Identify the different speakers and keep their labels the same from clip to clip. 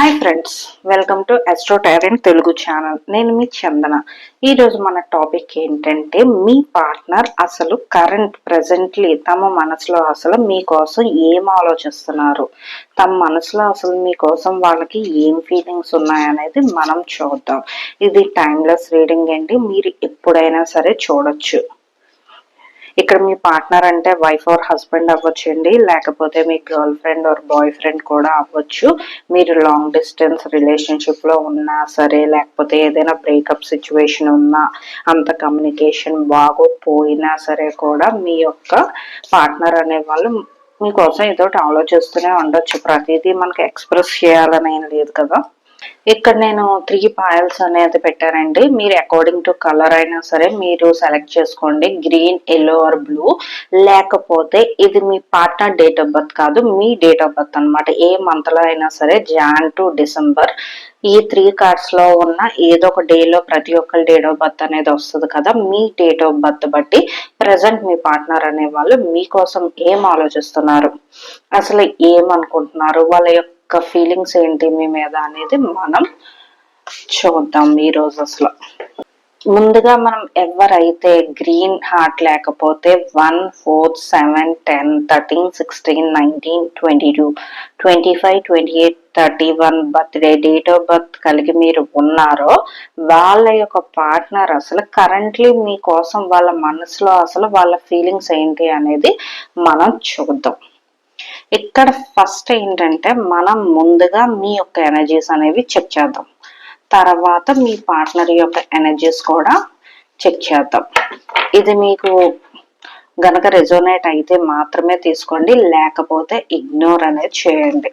Speaker 1: Hi friends welcome to astro tyrant Telugu channel నేను మీ చందన ఈరోజు మన టాపిక్ ఏంటంటే మీ పార్ట్నర్ అసలు కరెంట్ ప్రజెంట్లీ తమ మనసులో అసలు మీకోసం ఏం ఆలోచిస్తున్నారు? తమ మనసులో అసలు మీకోసం వాళ్ళకి ఏం ఫీలింగ్స్ ఉన్నాయనేది మనం చూద్దాం. ఇది టైమ్లెస్ రీడింగ్ అండి. మీరు ఎప్పుడైనా సరే చూడొచ్చు. ఇక్కడ మీ పార్ట్నర్ అంటే వైఫ్ ఆర్ హస్బెండ్ అవ్వచ్చండి. లేకపోతే మీ girl friend or boy friend కూడా అవ్వచ్చు. మీరు లాంగ్ డిస్టెన్స్ రిలేషన్షిప్లో ఉన్నా సరే లేకపోతే ఏదైనా బ్రేకప్ సిచ్యువేషన్ ఉన్నా అంత కమ్యూనికేషన్ బాగోపోయినా సరే కూడా మీ యొక్క పార్ట్నర్ అనే వాళ్ళు మీకోసం ఏదో ఆలోచిస్తూనే ఉండొచ్చు. ప్రతిదీ మనకి ఎక్స్ప్రెస్ చేయాలని ఏం లేదు కదా. ఇక్కడ నేను త్రీ పాయల్స్ అనేది పెట్టానండి. మీరు అకార్డింగ్ టు కలర్ అయినా సరే మీరు సెలెక్ట్ చేసుకోండి. గ్రీన్ ఎల్లో ఆర్ బ్లూ లేకపోతే ఇది మీ పార్ట్నర్ డేట్ ఆఫ్ బర్త్ కాదు మీ డేట్ ఆఫ్ బర్త్ అనమాట ఏ మంత్లో అయినా సరే జాన్ టు డిసెంబర్ ఈ త్రీ కార్డ్స్లో ఉన్న ఏదో ఒక డేలో ప్రతి ఒక్కరి డేట్ ఆఫ్ బర్త్ అనేది వస్తుంది కదా మీ డేట్ ఆఫ్ బర్త్ బట్టి ప్రజెంట్ మీ పార్ట్నర్ అనే వాళ్ళు మీకోసం ఏం ఆలోచిస్తున్నారు? అసలు ఏమనుకుంటున్నారు? వాళ్ళ యొక్క యొక్క ఫీలింగ్స్ ఏంటి మీ మీద అనేది మనం చూద్దాం ఈ రోజు అసలు. ముందుగా మనం ఎవరైతే గ్రీన్ హార్ట్ లేకపోతే one four seven ten thirteen sixteen nineteen twenty two twenty five twenty eight thirty one birthday date of birth కలిగి మీరు ఉన్నారో వాళ్ళ యొక్క పార్ట్నర్ అసలు కరెంట్లీ మీకోసం వాళ్ళ మనసులో అసలు వాళ్ళ ఫీలింగ్స్ ఏంటి అనేది మనం చూద్దాం. ఇక్కడ ఫస్ట్ ఏంటంటే మనం ముందుగా మీ యొక్క ఎనర్జీస్ అనేవి చెక్ చేద్దాం. తర్వాత మీ పార్ట్నర్ యొక్క ఎనర్జీస్ కూడా చెక్ చేద్దాం. ఇది మీకు గనక రెజోనేట్ అయితే మాత్రమే తీసుకోండి లేకపోతే ఇగ్నోర్ అనేది చేయండి.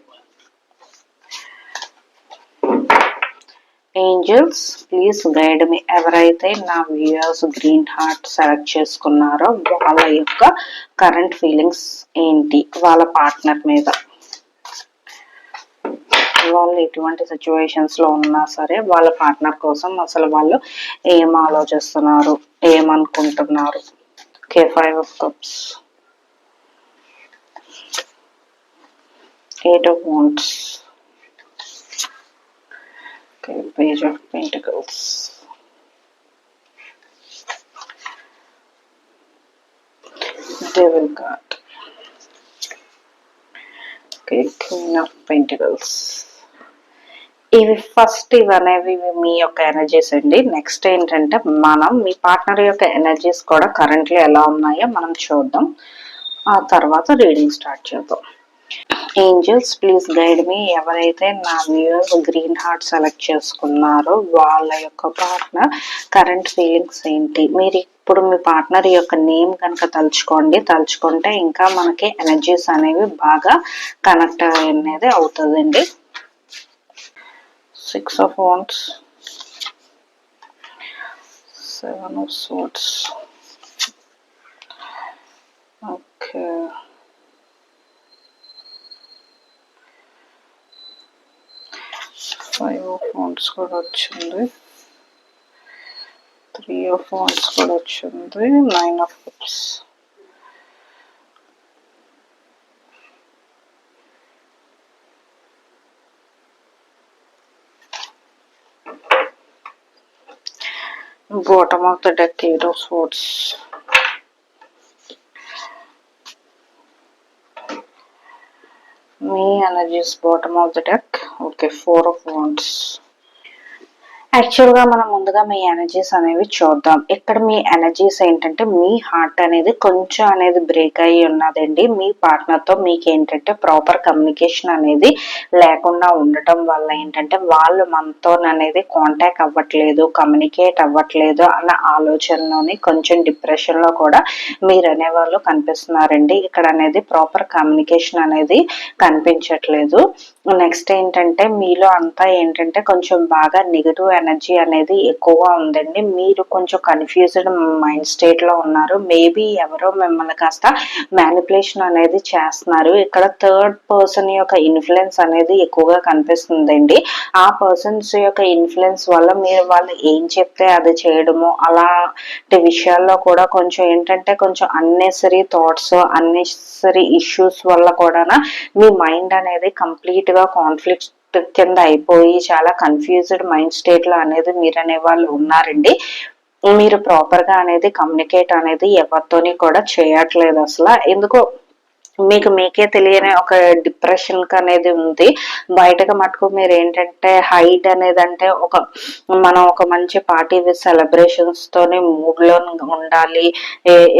Speaker 1: ఏంజల్స్ ప్లీజ్ గైడ్ మీ ఎవరైతే నా వ్యూయర్స్ గ్రీన్ హార్ట్ సెలెక్ట్ చేసుకున్నారో వాళ్ళ యొక్క కరెంట్ ఫీలింగ్స్ ఏంటి? వాళ్ళ పార్ట్నర్ మీద. వాళ్ళు ఎటువంటి సిచ్యువేషన్స్లో ఉన్నా సరే వాళ్ళ పార్ట్నర్ కోసం అసలు వాళ్ళు ఏం ఆలోచిస్తున్నారు? ఏమనుకుంటున్నారు? Okay five of cups eight of wands Okay, Page of Pentacles. Devil card. Okay, Queen of Pentacles. ఇవి ఫస్ట్ ఇవనేవి మీ యొక్క ఎనర్జీస్ అండి నెక్స్ట్ ఏంటంటే మనం మీ పార్ట్నర్ యొక్క ఎనర్జీస్ కూడా కరెంట్లీ ఎలా ఉన్నాయో మనం చూద్దాం ఆ తర్వాత రీడింగ్ స్టార్ట్ చేద్దాం ఏంజల్స్ ప్లీజ్ గైడ్ మీ ఎవరైతే నా వ్యూయర్స్ గ్రీన్ హార్ట్ సెలెక్ట్ చేసుకున్నారో వాళ్ళ యొక్క పార్ట్నర్ కరెంట్ ఫీలింగ్స్ ఏంటి? మీరు ఇప్పుడు మీ పార్ట్నర్ యొక్క నేమ్ కనుక తలుచుకోండి. తలుచుకుంటే ఇంకా మనకి ఎనర్జీస్ అనేవి బాగా కనెక్ట్ అనేది అవుతుందండి. Six of wands seven of swords okay five of wands కూడా వచ్చింది త్రీ ఆఫ్ వాన్స్ కూడా వచ్చింది nine of cups bottom of the deck eight of swords. Me and I energies bottom of the deck. Okay four of wands యాక్చువల్గా మనం ముందుగా మీ energies అనేవి చూద్దాం. ఇక్కడ మీ ఎనర్జీస్ ఏంటంటే మీ హార్ట్ అనేది కొంచెం అనేది బ్రేక్ అయ్యి ఉన్నదండి. మీ పార్ట్నర్తో మీకు ఏంటంటే ప్రాపర్ కమ్యూనికేషన్ అనేది లేకుండా ఉండటం వల్ల ఏంటంటే వాళ్ళు మనతో అనేది కాంటాక్ట్ అవ్వట్లేదు కమ్యూనికేట్ అవ్వట్లేదు అన్న ఆలోచనలోని కొంచెం డిప్రెషన్లో కూడా మీరు అనేవాళ్ళు కనిపిస్తున్నారండి. ఇక్కడ అనేది ప్రాపర్ కమ్యూనికేషన్ అనేది కనిపించట్లేదు. నెక్స్ట్ ఏంటంటే మీలో అంతా ఏంటంటే కొంచెం బాగా నెగిటివ్ ఎనర్జీ అనేది ఎక్కువగా ఉందండి. మీరు కొంచెం కన్ఫ్యూజ్డ్ మైండ్ స్టేట్లో ఉన్నారు. మేబీ ఎవరో మిమ్మల్ని కాస్త మ్యానిపులేషన్ అనేది చేస్తున్నారు. ఇక్కడ థర్డ్ పర్సన్ యొక్క ఇన్ఫ్లుయెన్స్ అనేది ఎక్కువగా కనిపిస్తుందండి. ఆ పర్సన్స్ యొక్క ఇన్ఫ్లుయెన్స్ వల్ల మీరు వాళ్ళు ఏం చెప్తే అది చేయడము అలాంటి విషయాల్లో కూడా కొంచెం ఏంటంటే కొంచెం అన్నెసరీ థాట్స్ అన్నెసరీ ఇష్యూస్ వల్ల కూడా మీ మైండ్ అనేది కంప్లీట్గా కాన్ఫ్లిక్ట్ కింద అయిపోయి చాలా కన్ఫ్యూజ్డ్ మైండ్ స్టేట్లో అనేది మీరు అనే వాళ్ళు ఉన్నారండి. మీరు ప్రాపర్గా అనేది కమ్యూనికేట్ అనేది ఎవరితోని కూడా చేయట్లేదు అసలు. ఎందుకో మీకు మీకే తెలియని ఒక డిప్రెషన్ అనేది ఉంది. బయటకు మటుకు మీరు ఏంటంటే హైట్ అనేది అంటే ఒక మనం ఒక మంచి పార్టీ విత్ సెలబ్రేషన్స్ తోని మూడ్లో ఉండాలి.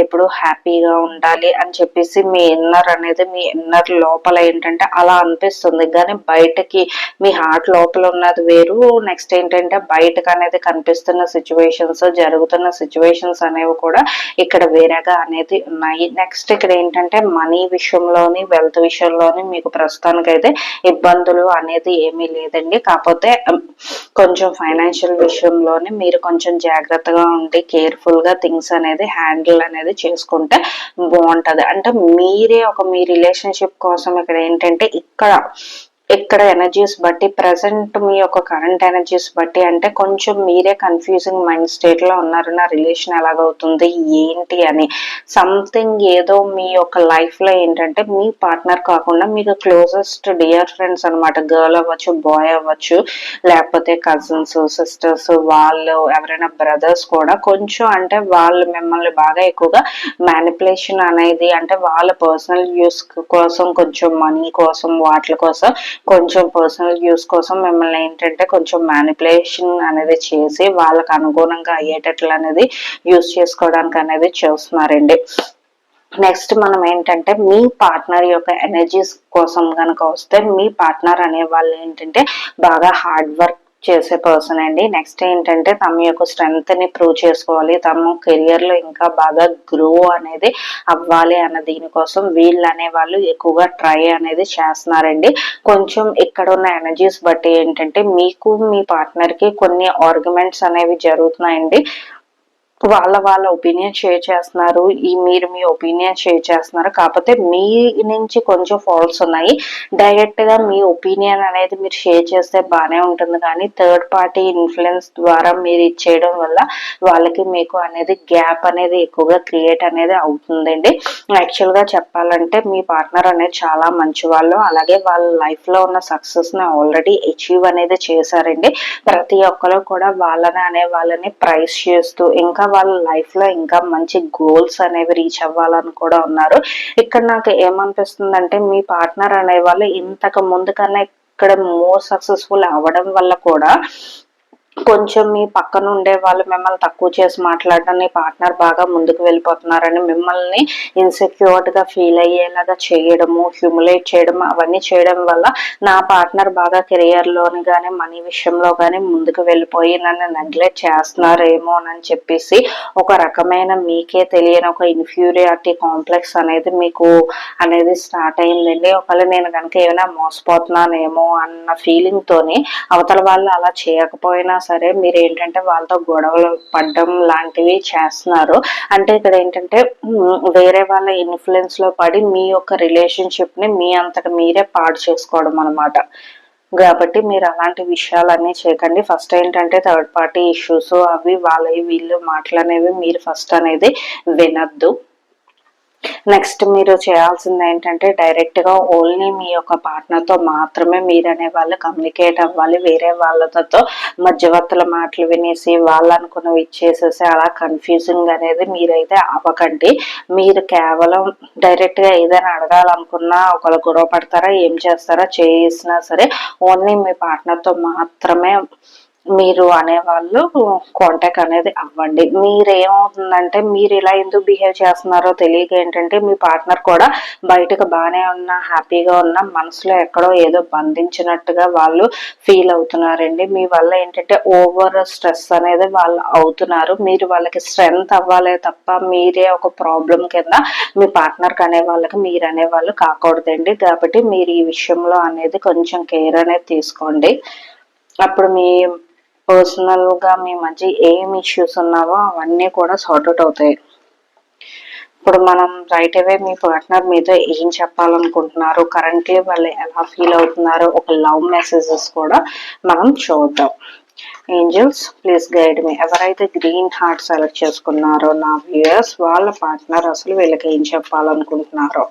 Speaker 1: ఎప్పుడు హ్యాపీగా ఉండాలి అని చెప్పేసి మీ ఇన్నర్ అనేది మీ ఇన్నర్ లోపల ఏంటంటే అలా అనిపిస్తుంది. కానీ బయటకి మీ హార్ట్ లోపల ఉన్నది వేరు. నెక్స్ట్ ఏంటంటే బయటకు అనేది కనిపిస్తున్న సిచ్యువేషన్స్ జరుగుతున్న సిచ్యువేషన్స్ అనేవి కూడా ఇక్కడ వేరేగా అనేది ఉన్నాయి. నెక్స్ట్ ఇక్కడ ఏంటంటే మనీ విషయం విషయంలోని వెల్త్ విషయంలోని మీకు ప్రస్తుతానికి అయితే ఇబ్బందులు అనేది ఏమీ లేదండి. కాకపోతే కొంచెం ఫైనాన్షియల్ విషయంలోని మీరు కొంచెం జాగ్రత్తగా ఉండి కేర్ఫుల్గా థింగ్స్ అనేది హ్యాండిల్ అనేది చేసుకుంటే బాగుంటుంది. అంటే మీరే ఒక మీ రిలేషన్షిప్ కోసం ఇక్కడ ఏంటంటే ఇక్కడ ఇక్కడ ఎనర్జీస్ బట్టి ప్రజెంట్ మీ యొక్క కరెంట్ ఎనర్జీస్ బట్టి అంటే కొంచెం మీరే కన్ఫ్యూజింగ్ మైండ్ స్టేట్లో ఉన్నారు నా రిలేషన్ ఎలాగవుతుంది ఏంటి అని. సంథింగ్ ఏదో మీ యొక్క లైఫ్లో ఏంటంటే మీ పార్ట్నర్ కాకుండా మీకు క్లోజెస్ట్ డియర్ ఫ్రెండ్స్ అనమాట గర్ల్ అవ్వచ్చు బాయ్ అవ్వచ్చు లేకపోతే కజిన్స్ సిస్టర్స్ వాళ్ళు ఎవరైనా బ్రదర్స్ కూడా కొంచెం అంటే వాళ్ళు మిమ్మల్ని బాగా ఎక్కువగా మ్యానిపులేషన్ అనేది అంటే వాళ్ళ పర్సనల్ యూస్ కోసం కొంచెం మనీ కోసం వాటి కోసం కొంచెం పర్సనల్ యూస్ కోసం మిమ్మల్ని ఏంటంటే కొంచెం మ్యానిపులేషన్ అనేది చేసి వాళ్ళకు అనుగుణంగా అయ్యేటట్లు అనేది యూస్ చేసుకోవడానికి అనేది చేస్తున్నారండి. నెక్స్ట్ మనం ఏంటంటే మీ పార్ట్నర్ యొక్క ఎనర్జీస్ కోసం కనుక వస్తే మీ పార్ట్నర్ అనే వాళ్ళు ఏంటంటే బాగా హార్డ్ వర్క్ చేసే పర్సన్ అండి. నెక్స్ట్ ఏంటంటే తమ యొక్క స్ట్రెంగ్త్ని ప్రూవ్ చేసుకోవాలి. తమ కెరియర్లో ఇంకా బాగా గ్రో అనేది అవ్వాలి అన్న దీనికోసం వీళ్ళు అనే వాళ్ళు ఎక్కువగా ట్రై అనేది చేస్తున్నారండి. కొంచెం ఇక్కడ ఉన్న ఎనర్జీస్ బట్టి ఏంటంటే మీకు మీ పార్ట్నర్కి కొన్ని ఆర్గ్యుమెంట్స్ అనేవి జరుగుతున్నాయండి. వాళ్ళ వాళ్ళ ఒపీనియన్ షేర్ చేస్తున్నారు. ఈ మీరు మీ ఒపీనియన్ షేర్ చేస్తున్నారు. కాకపోతే మీ నుంచి కొంచెం ఫాల్స్ ఉన్నాయి. డైరెక్ట్గా మీ ఒపీనియన్ అనేది మీరు షేర్ చేస్తే బాగానే ఉంటుంది. కానీ థర్డ్ పార్టీ ఇన్ఫ్లుయెన్స్ ద్వారా మీరు ఇచ్చేయడం వల్ల వాళ్ళకి మీకు అనేది గ్యాప్ అనేది ఎక్కువగా క్రియేట్ అనేది అవుతుందండి. యాక్చువల్గా చెప్పాలంటే మీ పార్ట్నర్ అనేది చాలా మంచి వాళ్ళు అలాగే వాళ్ళ లైఫ్లో ఉన్న సక్సెస్ని ఆల్రెడీ అచీవ్ అనేది చేశారండి. ప్రతి ఒక్కరు కూడా వాళ్ళని అనే వాళ్ళని ప్రైజ్ చేస్తూ ఇంకా వాళ్ళ లైఫ్లో ఇంకా మంచి గోల్స్ అనేవి రీచ్ అవ్వాలని కూడా ఉన్నారు. ఇక్కడ నాకు ఏమనిపిస్తుందంటే మీ పార్ట్నర్ అనే వాళ్ళు ఇంతకు ముందు కన్నా ఇక్కడ మోర్ సక్సెస్ఫుల్ అవ్వడం వల్ల కూడా కొంచెం మీ పక్కన ఉండే వాళ్ళు మిమ్మల్ని తక్కువ చేసి మాట్లాడడం నీ పార్ట్నర్ బాగా ముందుకు వెళ్ళిపోతున్నారని మిమ్మల్ని ఇన్సెక్యూర్డ్గా ఫీల్ అయ్యేలాగా చేయడము హ్యూములేట్ చేయడం అవన్నీ చేయడం వల్ల నా పార్ట్నర్ బాగా కెరియర్లోని కానీ మనీ విషయంలో కానీ ముందుకు వెళ్ళిపోయి నన్ను నెగ్లెక్ట్ చేస్తున్నారేమో అని చెప్పేసి ఒక రకమైన మీకే తెలియని ఒక ఇన్ఫ్యూరియారిటీ కాంప్లెక్స్ అనేది మీకు అనేది స్టార్ట్ అయిందండి. ఒకవేళ నేను కనుక ఏమైనా మోసపోతున్నానేమో అన్న ఫీలింగ్ తోని అవతల వాళ్ళు అలా చేయకపోయినా సరే మీరు ఏంటంటే వాళ్ళతో గొడవలు పడడం లాంటివి చేస్తున్నారు. అంటే ఇక్కడ ఏంటంటే వేరే వాళ్ళ ఇన్ఫ్లుయెన్స్లో పడి మీ యొక్క రిలేషన్షిప్ని మీ అంతట మీరే పాడు చేసుకోవడం అనమాట కాబట్టి మీరు అలాంటి విషయాలన్నీ చేయకండి. ఫస్ట్ ఏంటంటే థర్డ్ పార్టీ ఇష్యూస్ అవి వాళ్ళవి వీళ్ళు మాటలనేవి మీరు ఫస్ట్ అనేది వినద్దు. నెక్స్ట్ మీరు చేయాల్సింది ఏంటంటే డైరెక్ట్గా ఓన్లీ మీ యొక్క పార్ట్నర్తో మాత్రమే మీరు అనే వాళ్ళు కమ్యూనికేట్ అవ్వాలి. వేరే వాళ్ళతో మధ్యవర్తుల మాటలు వినేసి వాళ్ళు అనుకున్నవి ఇచ్చేసేసి అలా కన్ఫ్యూజింగ్ అనేది మీరైతే అవ్వకండి. మీరు కేవలం డైరెక్ట్గా ఏదైనా అడగాలనుకున్నా ఒకళ్ళు గొడవ పడతారా ఏం చేస్తారా చేసినా సరే ఓన్లీ మీ పార్ట్నర్తో మాత్రమే మీరు అనేవాళ్ళు కాంటాక్ట్ అనేది అవ్వండి. మీరు ఏమవుతుందంటే మీరు ఇలా ఎందుకు బిహేవ్ చేస్తున్నారో తెలియక ఏంటంటే మీ పార్ట్నర్ కూడా బయటకు బాగానే ఉన్న హ్యాపీగా ఉన్న మనసులో ఎక్కడో ఏదో బంధించినట్టుగా వాళ్ళు ఫీల్ అవుతున్నారండి. మీ వల్ల ఏంటంటే ఓవర్ స్ట్రెస్ అనేది వాళ్ళు అవుతున్నారు. మీరు వాళ్ళకి స్ట్రెంగ్త్ అవ్వాలే తప్ప మీరే ఒక ప్రాబ్లం కింద మీ పార్ట్నర్కి అనే వాళ్ళకి మీరు అనే వాళ్ళు కాకూడదండి. కాబట్టి మీరు ఈ విషయంలో అనేది కొంచెం కేర్ అనేది తీసుకోండి. అప్పుడు మీ పర్సనల్గా మీ మధ్య ఏం ఇష్యూస్ ఉన్నావో అవన్నీ కూడా సార్ట్అవుట్ అవుతాయి. ఇప్పుడు మనం రైట్ అవే మీ పార్ట్నర్ మీతో ఏం చెప్పాలనుకుంటున్నారు? కరెంట్లీ వాళ్ళు ఎలా ఫీల్ అవుతున్నారు? ఒక లవ్ మెసేజెస్ కూడా మనం చూద్దాం. ఏంజల్స్ ప్లీజ్ గైడ్ మీ ఎవరైతే గ్రీన్ హార్ట్ సెలెక్ట్ చేసుకున్నారో నా వ్యూయర్స్ వాళ్ళ పార్ట్నర్ అసలు వీళ్ళకి ఏం చెప్పాలనుకుంటున్నారో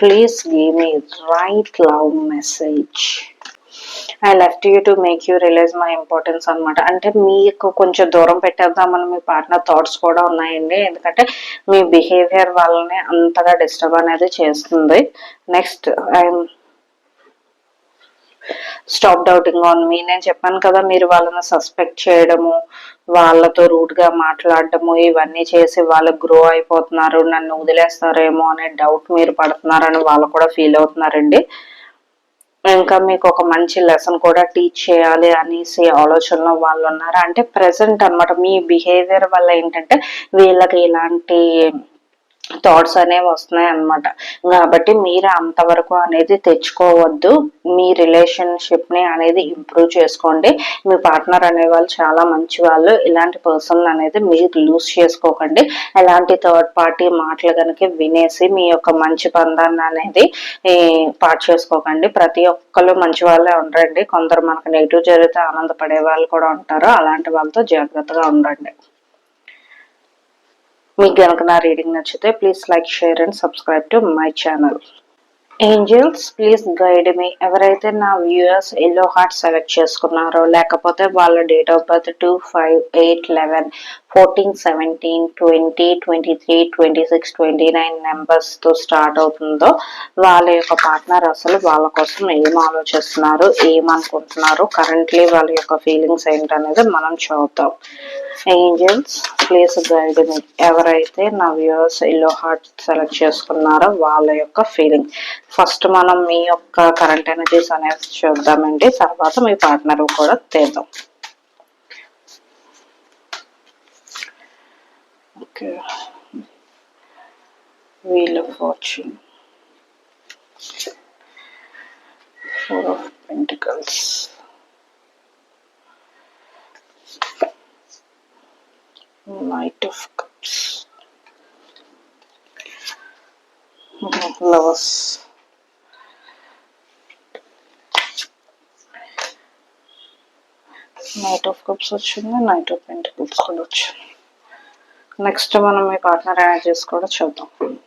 Speaker 1: please give me right love message I left you to make you realise my importance అనమాట అంటే మీకు కొంచెం దూరం పెట్టేద్దామని మీ పార్ట్నర్ థాట్స్ కూడా ఉన్నాయండి. ఎందుకంటే మీ బిహేవియర్ వాళ్ళని అంతగా డిస్టర్బ్ అనేది చేస్తుంది. Next I'm stop doubting on me నేను చెప్పాను కదా మీరు వాళ్ళని సస్పెక్ట్ చేయడము వాళ్ళతో రూట్గా మాట్లాడటము ఇవన్నీ చేసి వాళ్ళు గ్రో అయిపోతున్నారు నన్ను వదిలేస్తారేమో అనే డౌట్ మీరు పడుతున్నారని వాళ్ళు కూడా ఫీల్ అవుతున్నారండి. ఇంకా మీకు ఒక మంచి లెసన్ కూడా టీచ్ చేయాలి అనేసి ఆలోచనలో వాళ్ళు ఉన్నారు. అంటే ప్రెసెంట్ అనమాట మీ బిహేవియర్ వల్ల ఏంటంటే వీళ్ళకి ఇలాంటి థాట్స్ అనేవి వస్తున్నాయి అనమాట కాబట్టి మీరు అంతవరకు అనేది తెచ్చుకోవద్దు. మీ రిలేషన్షిప్ని అనేది ఇంప్రూవ్ చేసుకోండి. మీ పార్ట్నర్ అనే వాళ్ళు చాలా మంచి వాళ్ళు ఇలాంటి పర్సన్ అనేది మీరు లూజ్ చేసుకోకండి. ఎలాంటి థర్డ్ పార్టీ మాటలు కనుక వినేసి మీ యొక్క మంచి బంధాన్ని అనేది పాటు చేసుకోకండి. ప్రతి ఒక్కరు మంచి వాళ్ళే ఉండండి. కొందరు మనకు నెగిటివ్ జరిగితే ఆనందపడే వాళ్ళు కూడా ఉంటారు. అలాంటి వాళ్ళతో జాగ్రత్తగా ఉండండి. మీకు కనుక నా రీడింగ్ నచ్చితే please like share and subscribe to my channel angels please guide me ఎవరైతే నా వ్యూయర్స్ ఎల్లో హార్ట్ సెలెక్ట్ చేసుకున్నారో లేకపోతే వాళ్ళ date of birth two five eight eleven fourteen seventeen twenty twenty three twenty six twenty nine నెంబర్స్తో start అవుతుందో వాళ్ళ యొక్క partner అసలు వాళ్ళ కోసం ఏం ఆలోచిస్తున్నారు ఏమనుకుంటున్నారు కరెంట్లీ వాళ్ళ యొక్క ఫీలింగ్స్ ఏంటనేది మనం చూద్దాం. ఏంజల్స్ ప్లీజ్ గైడ్ మీ ఎవరైతే నా వ్యూవర్స్ ఇల్లో హార్ట్ సెలెక్ట్ చేసుకున్నారో వాళ్ళ యొక్క ఫీలింగ్ ఫస్ట్ మనం మీ యొక్క కరెంట్ ఎనర్జీస్ అనేది చూద్దామండి. తర్వాత మీ పార్ట్నర్ కూడా తీద్దాం. Okay wheel of watching four of pentacles knight of cups lovers knight of cups వచ్చింది నైట్ ఆఫ్ పెంటికల్స్ కూడా వచ్చింది. నెక్స్ట్ మనం మీ పార్ట్నర్ ఎనర్జీస్ కూడా చూద్దాం.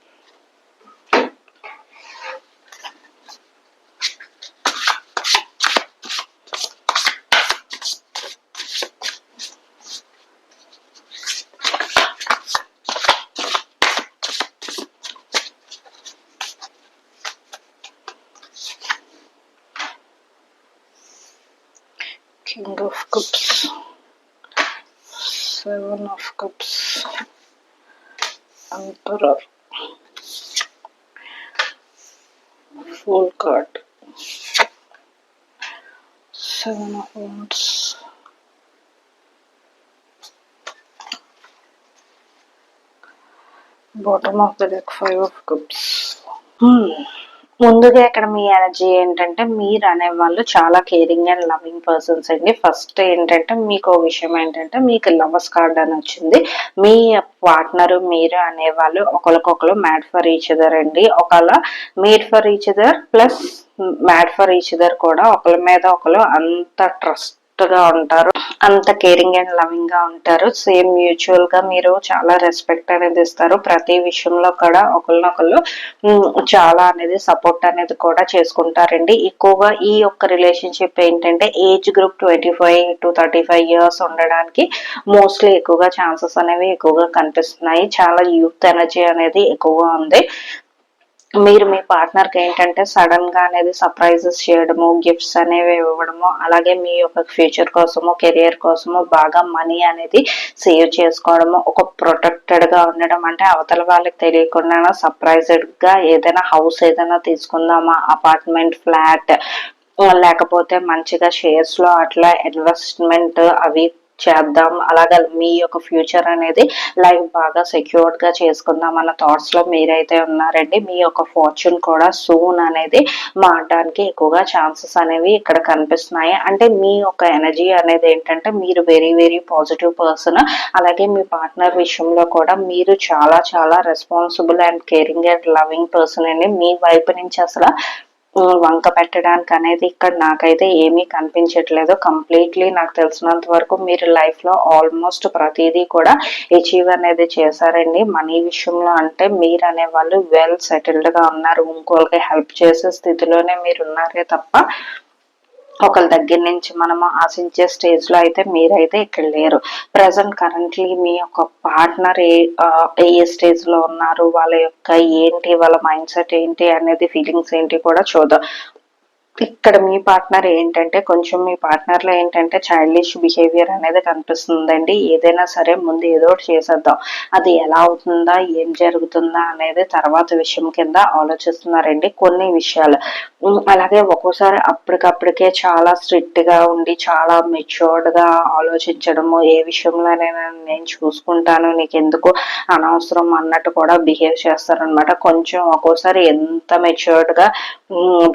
Speaker 1: Bottom of the hmm. deck, ముందుగా ఇక్కడ మీ ఎనర్జీ ఏంటంటే మీరు అనేవాళ్ళు చాలా కేరింగ్ అండ్ లవింగ్ పర్సన్స్ అండి. ఫస్ట్ ఏంటంటే మీకు విషయం ఏంటంటే మీకు లవర్స్ కార్డ్ అని వచ్చింది. మీ పార్ట్నర్ మీరు అనేవాళ్ళు ఒకరికొకరు మ్యాడ్ ఫర్ ఈచ్ అదర్ అండి. ఒకళ్ళ made for each other plus mad for each other కూడా ఒకరి మీద ఒకరు అంత ట్రస్ట్ గా ఉంటారు. అంత కేరింగ్ అండ్ లవింగ్గా ఉంటారు. సేమ్ మ్యూచువల్గా మీరు చాలా రెస్పెక్ట్ అనేది ఇస్తారు. ప్రతి విషయంలో కూడా ఒకరినొకరు చాలా అనేది సపోర్ట్ అనేది కూడా చేసుకుంటారండి. ఎక్కువగా ఈ యొక్క రిలేషన్షిప్ ఏంటంటే age group twenty five to thirty five years ఉండడానికి మోస్ట్లీ ఎక్కువగా ఛాన్సెస్ అనేవి ఎక్కువగా కనిపిస్తున్నాయి. చాలా యూత్ ఎనర్జీ అనేది ఎక్కువగా ఉంది. మీరు మీ పార్ట్నర్కి ఏంటంటే సడన్గా అనేది సర్ప్రైజెస్ చేయడము గిఫ్ట్స్ అనేవి ఇవ్వడము అలాగే మీ యొక్క ఫ్యూచర్ కోసము కెరియర్ కోసము బాగా మనీ అనేది సేవ్ చేసుకోవడము ఒక ప్రొటెక్టెడ్గా ఉండడం అంటే అవతల వాళ్ళకి తెలియకుండా సర్ప్రైజెడ్గా ఏదైనా హౌస్ ఏదైనా తీసుకుందామా అపార్ట్మెంట్ ఫ్లాట్ లేకపోతే మంచిగా షేర్స్లో అట్లా ఇన్వెస్ట్మెంట్ అవి చేద్దాం. అలాగే మీ యొక్క ఫ్యూచర్ అనేది లైఫ్ బాగా సెక్యూర్డ్గా చేసుకుందాం అన్న థాట్స్లో మీరైతే ఉన్నారండి. మీ యొక్క ఫార్చ్యూన్ కూడా సూన్ అనేది మారడానికి ఎక్కువగా ఛాన్సెస్ అనేవి ఇక్కడ కనిపిస్తున్నాయి. అంటే మీ యొక్క ఎనర్జీ అనేది ఏంటంటే మీరు వెరీ వెరీ పాజిటివ్ పర్సన్ అలాగే మీ పార్ట్నర్ విషయంలో కూడా మీరు చాలా చాలా responsible and caring and loving person అండి. మీ వైపు నుంచి అసలు వంక పెట్టడానికి అనేది ఇక్కడ నాకైతే ఏమీ కనిపించట్లేదు. కంప్లీట్లీ నాకు తెలిసినంత వరకు మీరు లైఫ్లో ఆల్మోస్ట్ ప్రతిదీ కూడా అచీవ్ అనేది చేశారండి. మనీ విషయంలో అంటే మీరు అనే వాళ్ళు వెల్ సెటిల్డ్గా ఉన్నారు. ఇంకోళ్ళకి హెల్ప్ చేసే స్థితిలోనే మీరు ఉన్నారే తప్ప ఒకరి దగ్గర నుంచి మనము ఆశించే స్టేజ్లో అయితే మీరైతే ఇక్కడ లేరు. ప్రజెంట్ కరెంట్లీ మీ యొక్క పార్ట్నర్ ఏ ఏ స్టేజ్లో ఉన్నారు? వాళ్ళ యొక్క ఏంటి? వాళ్ళ మైండ్ సెట్ ఏంటి? అనేది ఫీలింగ్స్ ఏంటి కూడా చూద్దాం. ఇక్కడ మీ పార్ట్నర్ ఏంటంటే కొంచెం మీ పార్ట్నర్లో ఏంటంటే చైల్డిష్ బిహేవియర్ అనేది కనిపిస్తుందండి. ఏదైనా సరే ముందు ఏదో ఒకటి చేసేద్దాం. అది ఎలా అవుతుందా ఏం జరుగుతుందా అనేది తర్వాత విషయం కింద ఆలోచిస్తున్నారండి. కొన్ని విషయాలు. అలాగే ఒక్కోసారి అప్పటికప్పటికే చాలా స్ట్రిక్ట్గా ఉండి చాలా మెచ్యూర్డ్గా ఆలోచించడము ఏ విషయంలోనైనా నేను చూసుకుంటాను నీకు ఎందుకు అనవసరం అన్నట్టు కూడా బిహేవ్ చేస్తారనమాట. కొంచెం ఒక్కోసారి ఎంత మెచ్యూర్డ్గా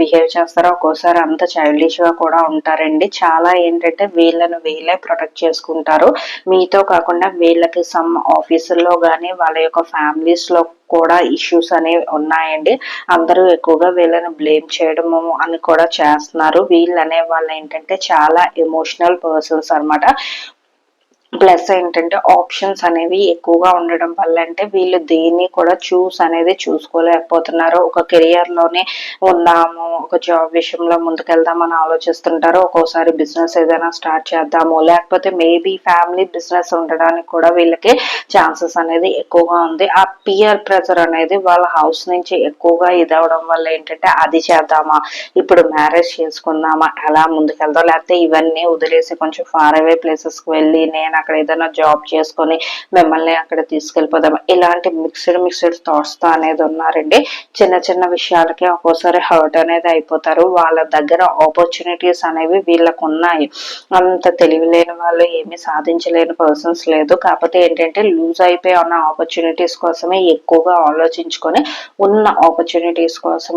Speaker 1: బిహేవ్ చేస్తారో ఒక్కోసారి అంత చైల్డిష్గా కూడా ఉంటారండి. చాలా ఏంటంటే వీళ్ళను వీళ్ళే ప్రొటెక్ట్ చేసుకుంటారు. మీతో కాకుండా వీళ్ళకి సమ్ ఆఫీసుల్లో కానీ వాళ్ళ యొక్క ఫ్యామిలీస్లో కూడా ఇష్యూస్ అనేవి ఉన్నాయండి. అందరూ ఎక్కువగా వీళ్ళని బ్లేమ్ చేయడము అని కూడా చేస్తున్నారు. వీళ్ళు అనే వాళ్ళు ఏంటంటే చాలా ఎమోషనల్ పర్సన్స్ అనమాట ప్లస్ ఏంటంటే ఆప్షన్స్ అనేవి ఎక్కువగా ఉండడం వల్ల అంటే వీళ్ళు దేన్ని కూడా చూస్ అనేది చూసుకోలేకపోతున్నారు. ఒక కెరియర్లోనే ఉన్నాము ఉందాము ఒక జాబ్ విషయంలో ముందుకెళ్దామని ఆలోచిస్తుంటారు. ఒక్కోసారి బిజినెస్ ఏదైనా స్టార్ట్ చేద్దాము. లేకపోతే మేబీ ఫ్యామిలీ బిజినెస్ ఉండడానికి కూడా వీళ్ళకి ఛాన్సెస్ అనేది ఎక్కువగా ఉంది. ఆ పియర్ ప్రెజర్ అనేది వాళ్ళ హౌస్ నుంచి ఎక్కువగా ఇదవడం వల్ల ఏంటంటే అది చేద్దామా? ఇప్పుడు మ్యారేజ్ చేసుకుందామా? ఎలా ముందుకెళ్దాం? లేకపోతే ఇవన్నీ వదిలేసి కొంచెం ఫార్ అవే ప్లేసెస్కి వెళ్ళి నేను అక్కడ ఏదైనా జాబ్ చేసుకొని మిమ్మల్ని అక్కడ తీసుకెళ్ళిపోదాం ఇలాంటి మిక్స్డ్ మిక్స్డ్ థాట్స్తో అనేది ఉన్నారండి. చిన్న చిన్న విషయాలకే ఒక్కోసారి హర్ట్ అనేది అయిపోతారు. వాళ్ళ దగ్గర ఆపర్చునిటీస్ అనేవి వీళ్ళకు ఉన్నాయి. అంత తెలివి లేని వాళ్ళు ఏమీ సాధించలేని పర్సన్స్ లేదు. కాకపోతే ఏంటంటే లూజ్ అయిపోయి ఉన్న ఆపర్చునిటీస్ కోసమే ఎక్కువగా ఆలోచించుకొని ఉన్న ఆపర్చునిటీస్ కోసం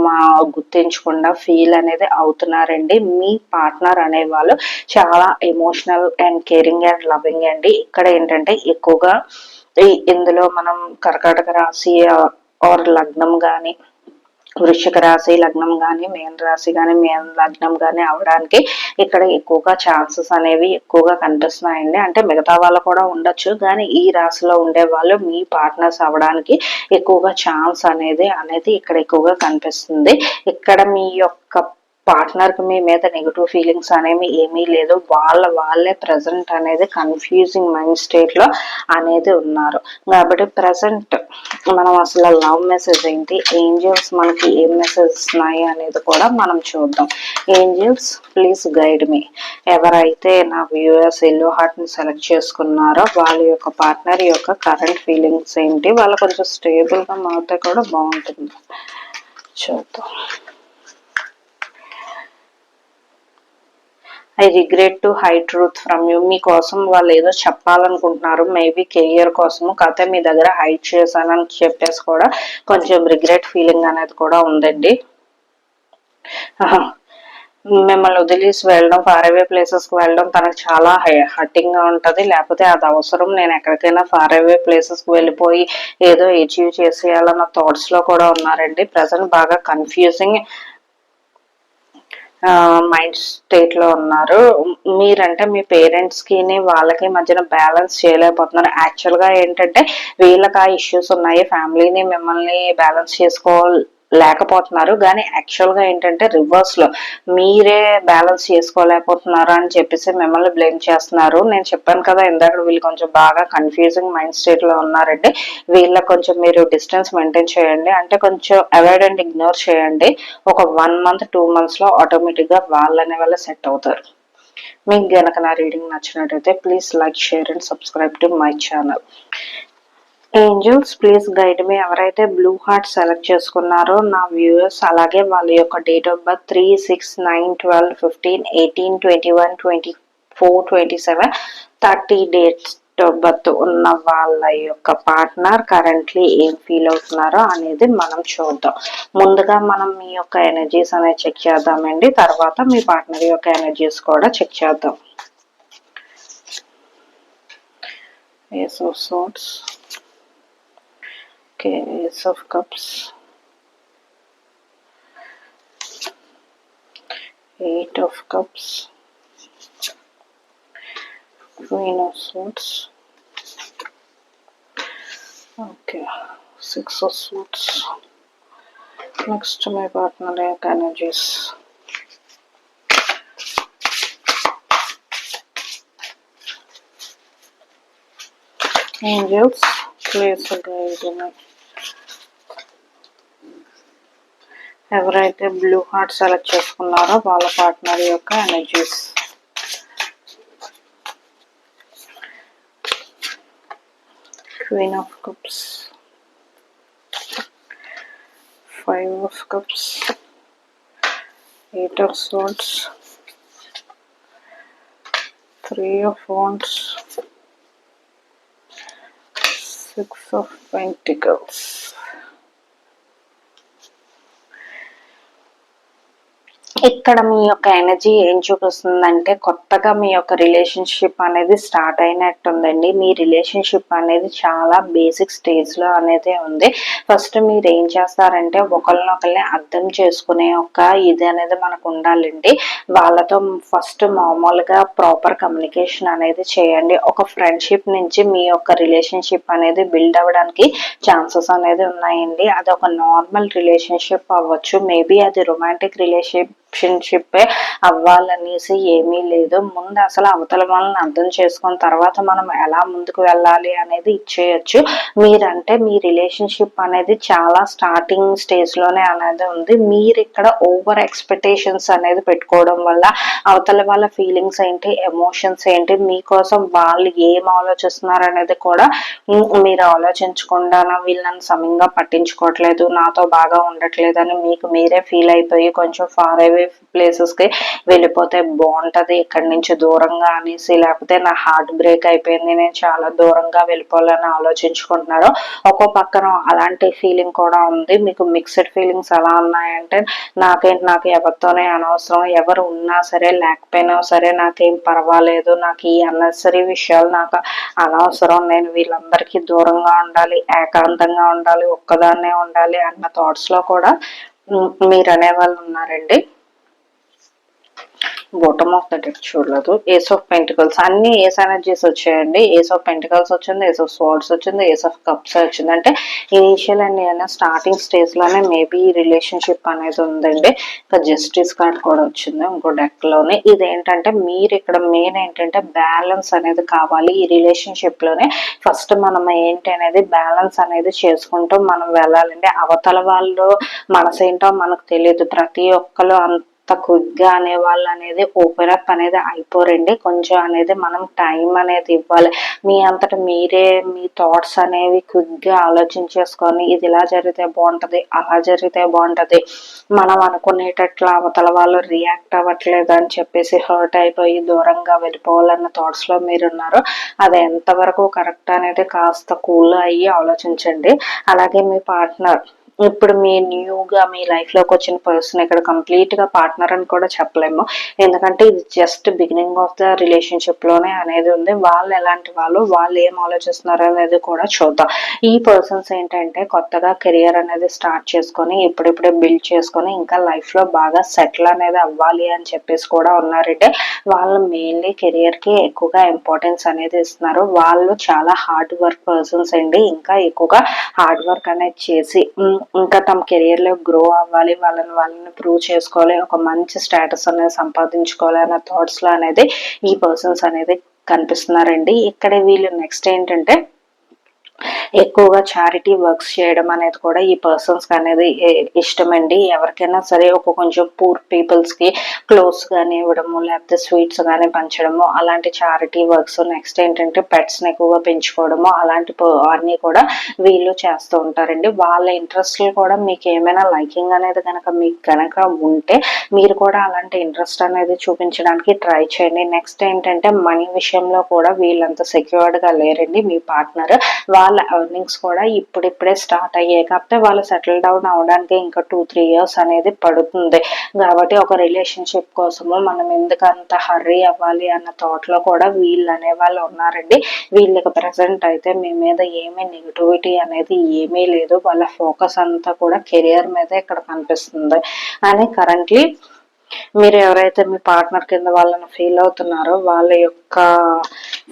Speaker 1: గుర్తించకుండా ఫీల్ అనేది అవుతున్నారండి. మీ పార్ట్నర్ అనేవాళ్ళు చాలా emotional and caring and loving అండి. ఇక్కడ ఏంటంటే ఎక్కువగా ఇందులో మనం కర్కాటక రాశి ఆర్ లగ్నం కానీ వృషిక రాశి లగ్నం కానీ మేన రాశి కానీ మేన లగ్నం కానీ అవడానికి ఇక్కడ ఎక్కువగా ఛాన్సెస్ అనేవి ఎక్కువగా కనిపిస్తున్నాయండి. అంటే మిగతా వాళ్ళు కూడా ఉండొచ్చు కానీ ఈ రాశిలో ఉండే వాళ్ళు మీ పార్ట్నర్స్ అవ్వడానికి ఎక్కువగా ఛాన్స్ అనేది అనేది ఇక్కడ ఎక్కువగా కనిపిస్తుంది. ఇక్కడ మీ యొక్క పార్ట్నర్కి మీ మీద నెగిటివ్ ఫీలింగ్స్ అనేవి ఏమీ లేదు. వాళ్ళ వాళ్ళే ప్రజెంట్ అనేది కన్ఫ్యూజింగ్ మైండ్ స్టేట్లో అనేది ఉన్నారు. కాబట్టి ప్రజెంట్ మనం అసలు లవ్ మెసేజ్ ఏంటి? ఏంజల్స్ మనకి ఏం మెసేజ్ ఇస్తున్నాయి అనేది కూడా మనం చూద్దాం. ఏంజల్స్ ప్లీజ్ గైడ్ మీ ఎవరైతే నా వ్యూయర్స్ ఎల్లో హార్ట్ని సెలెక్ట్ చేసుకున్నారో వాళ్ళ యొక్క పార్ట్నర్ యొక్క కరెంట్ ఫీలింగ్స్ ఏంటి? వాళ్ళు కొంచెం స్టేబుల్గా మారితే కూడా బాగుంటుంది. చూద్దాం. I regret to hide truth from you మీకోసం వాళ్ళు ఏదో చెప్పాలనుకుంటున్నారు. మేబీ కెరియర్ కోసము కథ మీ దగ్గర హైట్ చేశానని చెప్పేసి కూడా కొంచెం రిగ్రెట్ ఫీలింగ్ అనేది కూడా ఉందండి. మిమ్మల్ని వదిలేసి వెళ్ళడం ఫార్ అవే ప్లేసెస్కి వెళ్ళడం తనకు చాలా హట్టింగ్గా ఉంటుంది. లేకపోతే అది అవసరం. నేను ఎక్కడికైనా ఫార్ అవే ప్లేసెస్కి వెళ్ళిపోయి ఏదో అచీవ్ చేసేయాలన్న థాట్స్లో కూడా ఉన్నారండి. ప్రజెంట్ బాగా కన్ఫ్యూజింగ్ మైండ్ స్టేట్లో ఉన్నారు. మీరంటే మీ పేరెంట్స్కి వాళ్ళకి మధ్యన బ్యాలెన్స్ చేయలేకపోతున్నారు. యాక్చువల్గా ఏంటంటే వీళ్ళకి ఆ ఇష్యూస్ ఉన్నాయి. ఫ్యామిలీని మిమ్మల్ని బ్యాలెన్స్ చేసుకోవాలి లేకపోతున్నారు. కానీ యాక్చువల్గా ఏంటంటే రివర్స్లో మీరే బ్యాలెన్స్ చేసుకోలేకపోతున్నారు అని చెప్పేసి మిమ్మల్ని బ్లేమ్ చేస్తున్నారు. నేను చెప్పాను కదా ఇందాక వీళ్ళు కొంచెం బాగా కన్ఫ్యూజింగ్ మైండ్ స్టేట్లో ఉన్నారండి. వీళ్ళకి కొంచెం మీరు డిస్టెన్స్ మెయింటైన్ చేయండి. అంటే కొంచెం అవాయిడ్ అండ్ ఇగ్నోర్ చేయండి. ఒక వన్ మంత్ టూ మంత్స్లో ఆటోమేటిక్గా వాళ్ళనే వాళ్ళ సెట్ అవుతారు. మీకు గనక నా రీడింగ్ నచ్చినట్టయితే please like share and subscribe to my channel angels please guide me ఎవరైతే బ్లూ హార్ట్ సెలెక్ట్ చేసుకున్నారో నా వ్యూయర్స్ అలాగే వాళ్ళ యొక్క date of birth three six nine twelve fifteen eighteen twenty one twenty four twenty seven thirty dates of birth ఉన్న వాళ్ళ యొక్క partner currently ఏం ఫీల్ అవుతున్నారో అనేది మనం చూద్దాం. ముందుగా మనం మీ యొక్క ఎనర్జీస్ అనేది చెక్ చేద్దామండి. తర్వాత మీ పార్ట్నర్ యొక్క ఎనర్జీస్ కూడా చెక్ చేద్దాం. Ace of okay ace of cups. Eight of cups. Queen of swords. Okay six of swords. Next to my partner like energies. Angels please guide me ఎవరైతే blue heart select చేసుకున్నారో వాళ్ళ partner యొక్క energies queen of cups five of cups eight of swords three of wands six of pentacles ఇక్కడ మీ యొక్క energy ఏం చూపిస్తుందంటే కొత్తగా మీ యొక్క రిలేషన్షిప్ అనేది స్టార్ట్ అయినట్టుందండి. మీ రిలేషన్షిప్ అనేది చాలా బేసిక్ స్టేజ్లో అనేది ఉంది. ఫస్ట్ మీరు ఏం చేస్తారంటే ఒకరినొకరిని అర్థం చేసుకునే ఒక ఇది అనేది మనకు ఉండాలండి. వాళ్ళతో ఫస్ట్ మామూలుగా ప్రాపర్ కమ్యూనికేషన్ అనేది చేయండి. ఒక ఫ్రెండ్షిప్ నుంచి మీ యొక్క రిలేషన్షిప్ అనేది బిల్డ్ అవ్వడానికి ఛాన్సెస్ అనేది ఉన్నాయండి. అది ఒక నార్మల్ రిలేషన్షిప్ అవ్వచ్చు. మేబీ అది రొమాంటిక్ రిలేషన్షిప్ రిలేషన్షిప్ అవ్వాలనేసి ఏమీ లేదు. ముందు అసలు అవతల వాళ్ళని అర్థం చేసుకున్న తర్వాత మనం ఎలా ముందుకు వెళ్ళాలి అనేది ఇచ్చేయచ్చు. మీరంటే మీ రిలేషన్షిప్ అనేది చాలా స్టార్టింగ్ స్టేజ్లోనే అనేది ఉంది. మీరు ఇక్కడ ఓవర్ ఎక్స్పెక్టేషన్స్ అనేది పెట్టుకోవడం వల్ల అవతల వాళ్ళ ఫీలింగ్స్ ఏంటి ఎమోషన్స్ ఏంటి మీకోసం వాళ్ళు ఏం ఆలోచిస్తున్నారు అనేది కూడా మీరు ఆలోచించకుండా వీళ్ళు నన్ను సమయంగా పట్టించుకోవట్లేదు నాతో బాగా ఉండట్లేదు అని మీకు మీరే ఫీల్ అయిపోయి కొంచెం ఫార్ అవే అవే ప్లేసెస్కి వెళ్ళిపోతే బాగుంటుంది. ఇక్కడి నుంచి దూరంగా అనేసి లేకపోతే నా హార్ట్ బ్రేక్ అయిపోయింది. నేను చాలా దూరంగా వెళ్ళిపోవాలని ఆలోచించుకుంటున్నారు ఒక్కో పక్కన అలాంటి ఫీలింగ్ కూడా ఉంది. మీకు మిక్స్డ్ ఫీలింగ్స్ ఎలా ఉన్నాయంటే నాకేంటి నాకు ఎవరితోనే అనవసరం. ఎవరు ఉన్నా సరే లేకపోయినా సరే నాకేం పర్వాలేదు. నాకు ఈ అన్నెసరీ విషయాలు నాకు అనవసరం. నేను వీళ్ళందరికీ దూరంగా ఉండాలి ఏకాంతంగా ఉండాలి ఒక్కదాన్నే ఉండాలి అన్న థాట్స్లో కూడా మీరు అనేవాళ్ళు ఉన్నారండి. బోటమ్ ఆఫ్ ద డెక్ చూడలేదు. ఏస్ ఆఫ్ పెంటికల్స్ అన్ని ఏస్ ఎనర్జీస్ వచ్చాయండి. ఏస్ ఆఫ్ పెంటికల్స్ వచ్చింది ఏస్ ఆఫ్ స్వార్డ్స్ వచ్చింది ఏస్ ఆఫ్ కప్స్ వచ్చింది. అంటే ఇనీషియల్ అండ్ ఏమైనా స్టార్టింగ్ స్టేజ్లోనే మేబీ రిలేషన్షిప్ అనేది ఉందండి. ఇంకా జస్టిస్ కార్డ్ కూడా వచ్చింది ఇంకో డెక్లోనే. ఇదేంటంటే మీరు ఇక్కడ మెయిన్ ఏంటంటే బ్యాలెన్స్ అనేది కావాలి. ఈ రిలేషన్షిప్లోనే ఫస్ట్ మనం ఏంటి అనేది బ్యాలెన్స్ అనేది చేసుకుంటూ మనం వెళ్ళాలండి. అవతల వాళ్ళు మనసేంటో మనకు తెలియదు. ప్రతి ఒక్కరు అంత క్విక్గా అనే వాళ్ళు అనేది ఓపెన్ అప్ అనేది అయిపోరండి. కొంచెం అనేది మనం టైం అనేది ఇవ్వాలి. మీ అంతట మీరే మీ థాట్స్ అనేవి క్విక్గా ఆలోచించేసుకొని ఇది ఇలా జరిగితే బాగుంటుంది అలా జరిగితే బాగుంటుంది మనం అనుకునేటట్లు అవతల వాళ్ళు రియాక్ట్ అవ్వట్లేదు అని చెప్పేసి హర్ట్ అయిపోయి దూరంగా వెళ్ళిపోవాలన్న థాట్స్లో మీరు మీరున్నారు. అది ఎంతవరకు కరెక్ట్ అనేది కాస్త కూల్ అయ్యి ఆలోచించండి. అలాగే మీ పార్ట్నర్ ఇప్పుడు మీ న్యూగా మీ లైఫ్లోకి వచ్చిన పర్సన్ ఇక్కడ కంప్లీట్గా పార్ట్నర్ అని కూడా చెప్పలేము. ఎందుకంటే ఇది జస్ట్ బిగినింగ్ ఆఫ్ ద రిలేషన్షిప్లోనే అనేది ఉంది. వాళ్ళు ఎలాంటి వాళ్ళు వాళ్ళు ఏం ఆలోచిస్తున్నారు అనేది కూడా చూద్దాం. ఈ పర్సన్స్ ఏంటంటే కొత్తగా కెరియర్ అనేది స్టార్ట్ చేసుకొని ఇప్పుడిప్పుడే బిల్డ్ చేసుకొని ఇంకా లైఫ్లో బాగా సెటిల్ అనేది అవ్వాలి అని చెప్పేసి కూడా ఉన్నారంటే వాళ్ళు మెయిన్లీ కెరియర్కి ఎక్కువగా ఇంపార్టెన్స్ అనేది ఇస్తున్నారు. వాళ్ళు చాలా హార్డ్ వర్క్ పర్సన్స్ అండి. ఇంకా ఎక్కువగా హార్డ్ వర్క్ అనేది చేసి ఇంకా తమ కెరియర్లో గ్రో అవ్వాలి వాళ్ళని వాళ్ళని ప్రూవ్ చేసుకోవాలి ఒక మంచి స్టేటస్ అనేది సంపాదించుకోవాలి అన్న థాట్స్లో అనేది ఈ పర్సన్స్ అనేది కనిపిస్తున్నారండి. ఇక్కడ వీళ్ళు నెక్స్ట్ ఏంటంటే ఎక్కువగా చారిటీ వర్క్స్ చేయడం అనేది కూడా ఈ పర్సన్స్ అనేది ఇష్టమండి. ఎవరికైనా సరే ఒక కొంచెం పూర్ పీపుల్స్కి క్లోత్స్ కానీ ఇవ్వడము లేకపోతే స్వీట్స్ కానీ పంచడము అలాంటి చారిటీ వర్క్స్ నెక్స్ట్ ఏంటంటే పెట్స్ని ఎక్కువగా పెంచుకోవడము అలాంటి అన్నీ కూడా వీళ్ళు చేస్తూ ఉంటారండి. వాళ్ళ ఇంట్రెస్ట్ కూడా మీకు ఏమైనా లైకింగ్ అనేది కనుక మీకు కనుక ఉంటే మీరు కూడా అలాంటి ఇంట్రెస్ట్ అనేది చూపించడానికి ట్రై చేయండి. నెక్స్ట్ ఏంటంటే మనీ విషయంలో కూడా వీళ్ళంత సెక్యూర్డ్గా లేరండి మీ పార్ట్నర్ వాళ్ళ వాళ్ళ ఎర్నింగ్స్ కూడా ఇప్పుడిప్పుడే స్టార్ట్ అయ్యాయి. కాకపోతే వాళ్ళు సెటిల్ డౌన్ అవడానికి ఇంకా టూ త్రీ ఇయర్స్ అనేది పడుతుంది. కాబట్టి ఒక రిలేషన్షిప్ కోసము మనం ఎందుకు అంత హర్రీ అవ్వాలి అన్న తోటలో కూడా వీళ్ళు అనే వాళ్ళు ఉన్నారండి. వీళ్ళకి ప్రజెంట్ అయితే మీ మీద ఏమీ నెగిటివిటీ అనేది ఏమీ లేదు. వాళ్ళ ఫోకస్ అంతా కూడా కెరియర్ మీద ఇక్కడ కనిపిస్తుంది. అని కరెంట్లీ మీరు ఎవరైతే మీ పార్ట్నర్ కింద వాళ్ళని ఫీల్ అవుతున్నారో వాళ్ళ యొక్క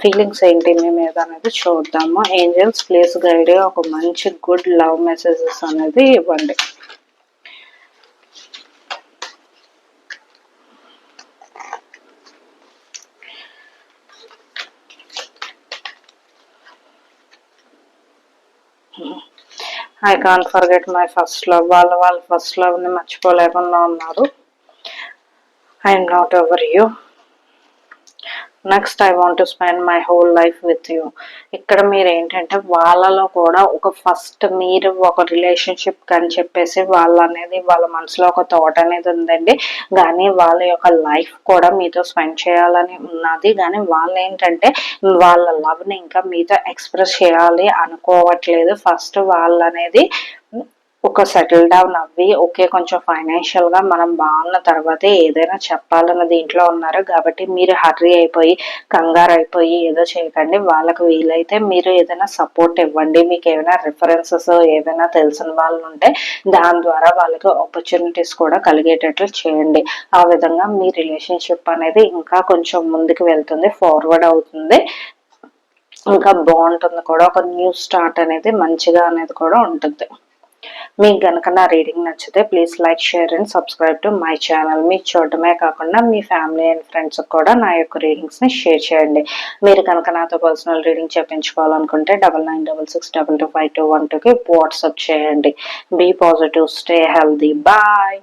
Speaker 1: ఫీలింగ్స్ ఏంటి మీ మీద అనేది చూద్దాము. ఏంజల్స్ ప్లేస్ గైడ్ ఒక మంచి గుడ్ లవ్ మెసేజెస్ అనేది ఇవ్వండి. I can forget my first love వాళ్ళ వాళ్ళ ఫస్ట్ లవ్ని మర్చిపోలేకుండా ఉన్నారు. I'm not over you next I want to spend my whole life with you ఇక్కడ మీరు ఏంటంటే వాళ్ళలో కూడా ఒక ఫస్ట్ మీరు ఒక రిలేషన్షిప్ అని చెప్పేసి వాళ్ళు అనేది వాళ్ళ మనసులో ఒక థాట్ అనేది ఉందండి. కానీ వాళ్ళ యొక్క లైఫ్ కూడా మీతో స్పెండ్ చేయాలని ఉన్నది. కానీ వాళ్ళు ఏంటంటే వాళ్ళ లవ్ని ఇంకా మీతో ఎక్స్ప్రెస్ చేయాలి అనుకోవట్లేదు. ఫస్ట్ వాళ్ళు అనేది ఒక సెటిల్ డౌన్ అవ్వి ఓకే కొంచెం ఫైనాన్షియల్గా మనం బాగున్న తర్వాతే ఏదైనా చెప్పాలన్న దీంట్లో ఉన్నారు కాబట్టి మీరు హర్రీ అయిపోయి కంగారు అయిపోయి ఏదో చేయకండి. వాళ్ళకి వీలైతే మీరు ఏదైనా సపోర్ట్ ఇవ్వండి. మీకు ఏమైనా రిఫరెన్సెస్ ఏదైనా తెలిసిన వాళ్ళు ఉంటే దాని ద్వారా వాళ్ళకి ఆపర్చునిటీస్ కూడా కలిగేటట్లు చేయండి. ఆ విధంగా మీ రిలేషన్షిప్ అనేది ఇంకా కొంచెం ముందుకు వెళ్తుంది ఫార్వర్డ్ అవుతుంది. ఇంకా బాగుంటుంది కూడా. ఒక న్యూ స్టార్ట్ అనేది మంచిగా అనేది కూడా ఉంటుంది. మీకు కనుక నా రీడింగ్ నచ్చితే please like share and subscribe to my channel మీకు చూడటమే కాకుండా మీ ఫ్యామిలీ అండ్ ఫ్రెండ్స్ కూడా నా యొక్క రీడింగ్స్ని షేర్ చేయండి. మీరు కనుక నాతో personal reading చేయించుకోవాలనుకుంటే double nine double six double two five two one టూకి వాట్సాప్ చేయండి. Be positive stay healthy bye